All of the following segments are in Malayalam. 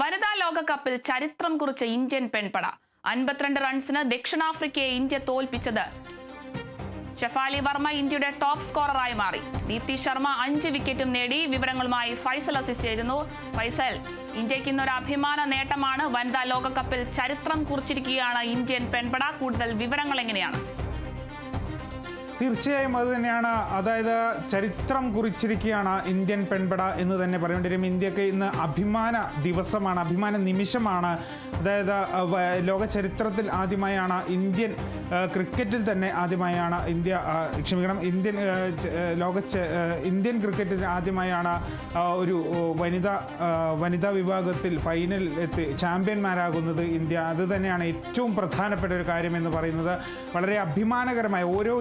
വനിതാ ലോകകപ്പിൽ ചരിത്രം കുറിച്ച ഇന്ത്യൻ പെൺപട. അൻപത്തിരണ്ട് റൺസിന് ദക്ഷിണാഫ്രിക്കയെ ഇന്ത്യ തോൽപ്പിച്ചത്. ഷെഫാലി വർമ്മ ഇന്ത്യയുടെ ടോപ്പ് സ്കോററായി മാറി. ദീപ്തി ശർമ്മ അഞ്ച് വിക്കറ്റും നേടി. വിവരങ്ങളുമായി ഫൈസൽ അസിസ് ചേരുന്നു ഫൈസൽ ഇന്ത്യയ്ക്ക് ഇന്നൊരു അഭിമാന നേട്ടമാണ് വനിതാ ലോകകപ്പിൽ ചരിത്രം കുറിച്ചിരിക്കുകയാണ് ഇന്ത്യൻ പെൺപട. കൂടുതൽ വിവരങ്ങൾ എങ്ങനെയാണ്? തീർച്ചയായും അത് തന്നെയാണ്. അതായത് ചരിത്രം കുറിച്ചിരിക്കുകയാണ് ഇന്ത്യൻ പെൺപട എന്ന് തന്നെ പറയേണ്ടി വരും ഇന്ത്യയ്ക്ക് ഇന്ന് അഭിമാന ദിവസമാണ് അഭിമാന നിമിഷമാണ്. അതായത് ലോക ചരിത്രത്തിൽ ആദ്യമായാണ് ഇന്ത്യൻ ക്രിക്കറ്റിൽ തന്നെ ആദ്യമായാണ് ഇന്ത്യ ക്ഷമിക്കണം ഇന്ത്യൻ ലോക ഇന്ത്യൻ ക്രിക്കറ്റിൽ ആദ്യമായാണ് ഒരു വനിത വനിതാ വിഭാഗത്തിൽ ഫൈനൽ എത്തി ചാമ്പ്യന്മാരാകുന്നത് ഇന്ത്യ. അത് തന്നെയാണ് ഏറ്റവും പ്രധാനപ്പെട്ട ഒരു കാര്യം എന്ന് പറയുന്നത്. വളരെ അഭിമാനകരമായ ഓരോ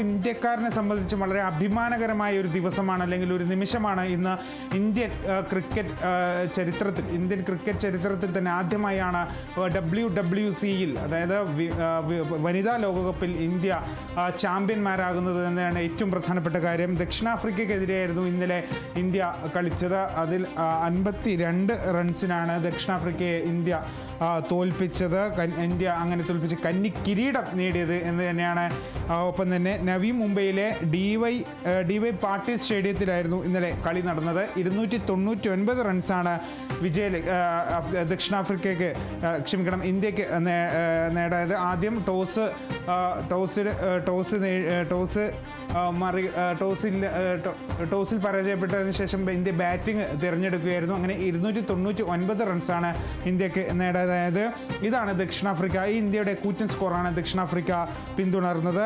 ഇന്ത്യക്കാരനെ സംബന്ധിച്ചും വളരെ അഭിമാനകരമായ ഒരു ദിവസമാണ് അല്ലെങ്കിൽ ഒരു നിമിഷമാണ് ഇന്ന് ഇന്ത്യൻ ക്രിക്കറ്റ് ചരിത്രത്തിൽ ഇന്ത്യൻ ക്രിക്കറ്റ് ചരിത്രത്തിൽ തന്നെ ആദ്യമായാണ് ഡബ്ല്യു ഡബ്ല്യു സിയിൽ അതായത് വനിതാ ലോകകപ്പിൽ ഇന്ത്യ ചാമ്പ്യന്മാരാകുന്നത് തന്നെയാണ് ഏറ്റവും പ്രധാനപ്പെട്ട കാര്യം. ദക്ഷിണാഫ്രിക്കയ്ക്കെതിരെയായിരുന്നു ഇന്നലെ ഇന്ത്യ കളിച്ചത്. അതിൽ അൻപത്തി രണ്ട് റൺസിനാണ് ദക്ഷിണാഫ്രിക്കയെ ഇന്ത്യ തോൽപ്പിച്ചത്. ഇന്ത്യ അങ്ങനെ തോൽപ്പിച്ച് കന്നി കിരീടം നേടിയത് എന്ന് തന്നെയാണ് ഒപ്പം തന്നെ നവി മുംബൈയിലെ D Y D Y Patil സ്റ്റേഡിയത്തിലായിരുന്നു ഇന്നലെ കളി നടന്നത്. ഇരുന്നൂറ്റി തൊണ്ണൂറ്റി ഒൻപത് റൺസാണ് വിജയ ദക്ഷിണാഫ്രിക്കയ്ക്ക് ക്ഷമിക്കണം ഇന്ത്യയ്ക്ക് നേടായത്. ആദ്യം ടോസ് ടോസിൽ ടോസ് ടോസ് മറി ടോസിൽ ടോസിൽ പരാജയപ്പെട്ടതിന് ശേഷം ഇന്ത്യ ബാറ്റിംഗ് തിരഞ്ഞെടുക്കുകയായിരുന്നു. അങ്ങനെ ഇരുന്നൂറ്റി തൊണ്ണൂറ്റി ഒൻപത് റൺസാണ് ഇന്ത്യയ്ക്ക് നേടാതായത്. ഇതാണ് ദക്ഷിണാഫ്രിക്ക. ഈ ഇന്ത്യയുടെ കൂറ്റൻ സ്കോറാണ് ദക്ഷിണാഫ്രിക്ക പിന്തുടർന്നത്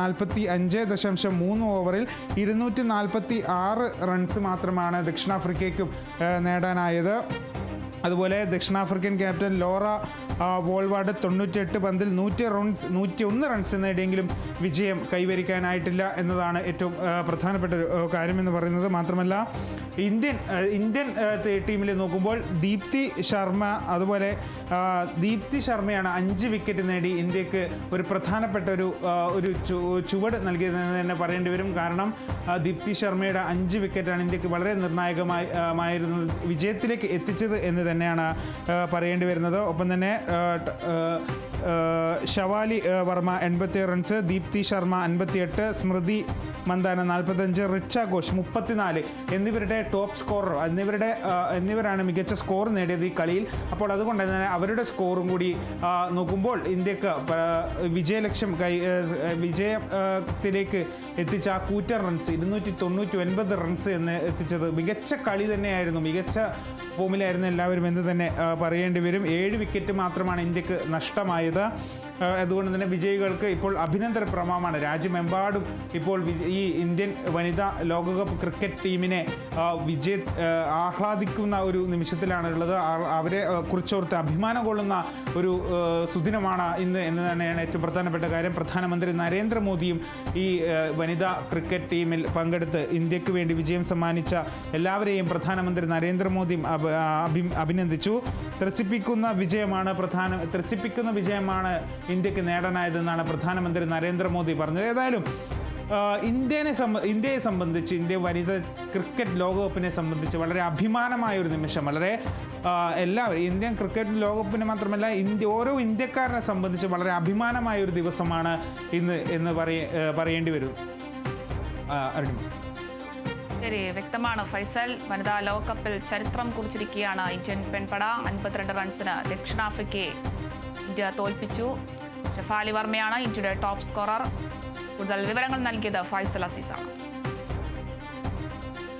നാൽപ്പത്തി അഞ്ച് ദശാംശം മൂന്ന് ഓവറിൽ ഇരുന്നൂറ്റി നാൽപ്പത്തി ആറ് റൺസ് മാത്രമാണ് ദക്ഷിണാഫ്രിക്കയ്ക്കും നേടാനായത്. അതുപോലെ ദക്ഷിണാഫ്രിക്കൻ ക്യാപ്റ്റൻ ലോറ വോൾവാർഡ് തൊണ്ണൂറ്റിയെട്ട് പന്തിൽ നൂറ്റി റൺസ് നൂറ്റി ഒന്ന് റൺസ് നേടിയെങ്കിലും വിജയം കൈവരിക്കാനായിട്ടില്ല എന്നതാണ് ഏറ്റവും പ്രധാനപ്പെട്ട ഒരു കാര്യമെന്ന് പറയുന്നത്. മാത്രമല്ല ഇന്ത്യൻ ഇന്ത്യൻ ടീമിൽ നോക്കുമ്പോൾ ദീപ്തി ശർമ്മ അതുപോലെ ദീപ്തി ശർമ്മയാണ് അഞ്ച് വിക്കറ്റ് നേടി ഇന്ത്യയ്ക്ക് ഒരു പ്രധാനപ്പെട്ട ഒരു ഒരു ചുവട് നൽകിയതെന്ന് തന്നെ പറയേണ്ടി വരും. കാരണം ദീപ്തി ശർമ്മയുടെ അഞ്ച് വിക്കറ്റാണ് ഇന്ത്യയ്ക്ക് വളരെ നിർണായകമായി ആയിരുന്നത് വിജയത്തിലേക്ക് എത്തിച്ചത് എന്ന് തന്നെയാണ് പറയേണ്ടി വരുന്നത്. ഒപ്പം തന്നെ ഷവാലി വർമ്മ എൺപത്തി റൺസ് ദീപ്തി ശർമ്മ അൻപത്തിയെട്ട് സ്മൃതി മന്ദാന നാൽപ്പത്തഞ്ച് റിച്ച ഘോഷ് മുപ്പത്തിനാല് എന്നിവരുടെ ടോപ്പ് സ്കോറർ എന്നിവരുടെ എന്നിവരാണ് മികച്ച സ്കോർ നേടിയത് ഈ കളിയിൽ. അപ്പോൾ അതുകൊണ്ട് തന്നെ അവരുടെ സ്കോറും കൂടി നോക്കുമ്പോൾ ഇന്ത്യയ്ക്ക് വിജയലക്ഷ്യം കൈ വിജയത്തിലേക്ക് എത്തിച്ച ആ കൂറ്റൻ റൺസ് ഇരുന്നൂറ്റി തൊണ്ണൂറ്റി ഒൻപത് റൺസ് എന്ന് എത്തിച്ചത് മികച്ച കളി തന്നെയായിരുന്നു. മികച്ച ഫോമിലായിരുന്നു എല്ലാവരും എന്ന് തന്നെ പറയേണ്ടി വരും. ഏഴ് വിക്കറ്റ് മാത്രമാണ് ഇന്ത്യയ്ക്ക് നഷ്ടമായത്. അതുകൊണ്ട് തന്നെ വിജയികൾക്ക് ഇപ്പോൾ അഭിനന്ദന പ്രമാമാണ് രാജ്യമെമ്പാടും ഇപ്പോൾ ഈ ഇന്ത്യൻ വനിതാ ലോകകപ്പ് ക്രിക്കറ്റ് ടീമിനെ വിജയ ആഹ്ലാദിക്കുന്ന ഒരു നിമിഷത്തിലാണ് ഉള്ളത് അവരെ കുറിച്ചോർത്ത് അഭിമാനം കൊള്ളുന്ന ഒരു സുദിനമാണ് ഇന്ന് എന്ന് തന്നെയാണ് ഏറ്റവും പ്രധാനപ്പെട്ട കാര്യം. പ്രധാനമന്ത്രി നരേന്ദ്രമോദിയും ഈ വനിതാ ക്രിക്കറ്റ് ടീമിൽ പങ്കെടുത്ത് ഇന്ത്യയ്ക്ക് വേണ്ടി വിജയം സമ്മാനിച്ച എല്ലാവരെയും പ്രധാനമന്ത്രി നരേന്ദ്രമോദിയും അഭ- അഭി- അഭിനന്ദിച്ചു. ത്രസിപ്പിക്കുന്ന വിജയമാണ് പ്രധാന ത്രസിപ്പിക്കുന്ന വിജയമാണ് ഇന്ത്യയ്ക്ക് നേടാനായതെന്നാണ് പ്രധാനമന്ത്രി നരേന്ദ്രമോദി പറഞ്ഞത്. ഏതായാലും ഇന്ത്യനെ സംബ ഇന്ത്യയെ സംബന്ധിച്ച് ഇന്ത്യ വനിത ക്രിക്കറ്റ് ലോകകപ്പിനെ സംബന്ധിച്ച് വളരെ അഭിമാനമായ ഒരു നിമിഷം. വളരെ എല്ലാ ഇന്ത്യൻ ക്രിക്കറ്റ് ലോകകപ്പിന് മാത്രമല്ല ഇന്ത്യ ഓരോ ഇന്ത്യക്കാരനെ സംബന്ധിച്ച് വളരെ അഭിമാനമായ ഒരു ദിവസമാണ് ഇന്ന് എന്ന് പറയേണ്ടി വരും. ശരി വ്യക്തമാണ്. ഫൈസൽ വനിതാ ലോകകപ്പിൽ ചരിത്രം കുറിച്ചിരിക്കുകയാണ് ഇന്ത്യൻ പെൺപട. അൻപത്തിരണ്ട് റൺസിന് ദക്ഷിണാഫ്രിക്കയെ ഇന്ത്യ തോൽപ്പിച്ചു. ഷെഫാലി വർമ്മയാണ് ഇന്ത്യയുടെ ടോപ്പ് സ്കോറർ. കൂടുതൽ വിവരങ്ങൾ നൽകിയത് ഫൈസൽ അസീസാണ്.